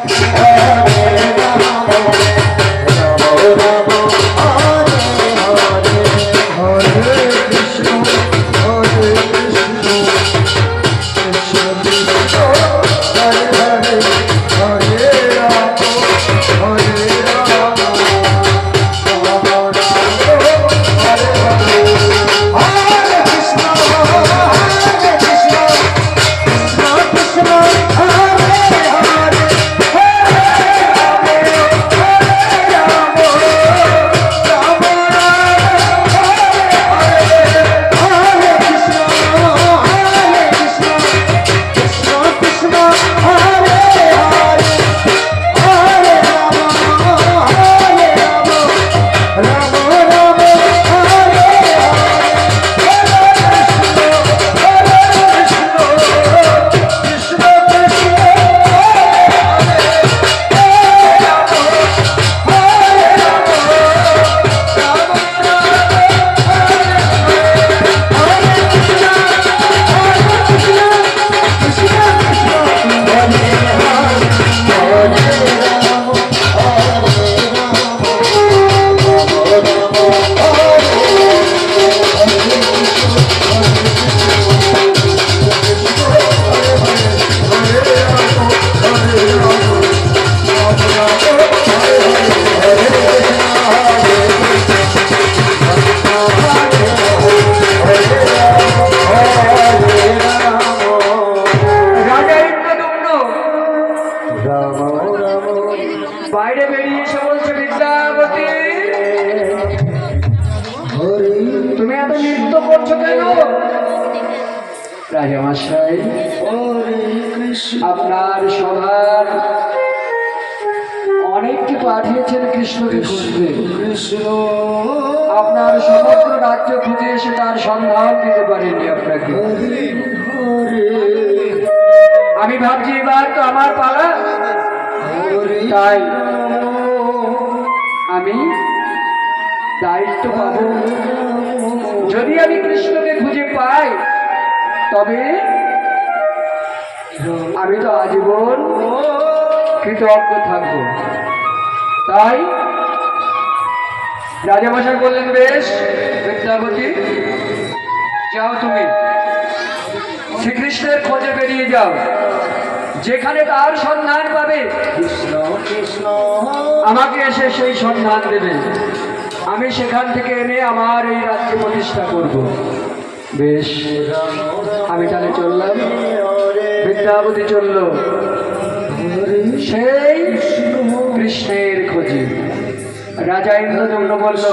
Oh, বাইরে বেরিয়ে এসে বলছে, বিদ্যাপতি, তুমি এত নৃত্য করছ কেন? রাজা মশাই আপনার সভার অনেককে পাঠিয়েছেন কৃষ্ণকে খুঁজতে কৃষ্ণ আপনার সমগ্র রাজ্য খুঁজে এসে তার সন্ধান দিতে পারেনি আপনাকে। আমি ভাবছি এবার তো আমার পালা তাই আমি দায়িত্ব পাব। যদি আমি কৃষ্ণকে খুঁজে পাই, তবে আমি তো আজীবন কৃতজ্ঞ থাকব। তাই রাজামশাই বললেন, বেশ বিদ্যাপতি যাও তুমি। শ্রীকৃষ্ণের খোঁজে বেরিয়ে যাও। যেখানে তার সন্ধান পাবে কৃষ্ণ কৃষ্ণ। আমাকে এসে সেই সন্ধান দেবে। আমি সেখান থেকে এনে আমার এই রাজ্যে প্রতিষ্ঠা করব। বেশ আমি তাহলে চললাম। বিদ্যাপতি চলল। সেই কৃষ্ণের খোঁজে। রাজা ইন্দ্রদম্ন বলল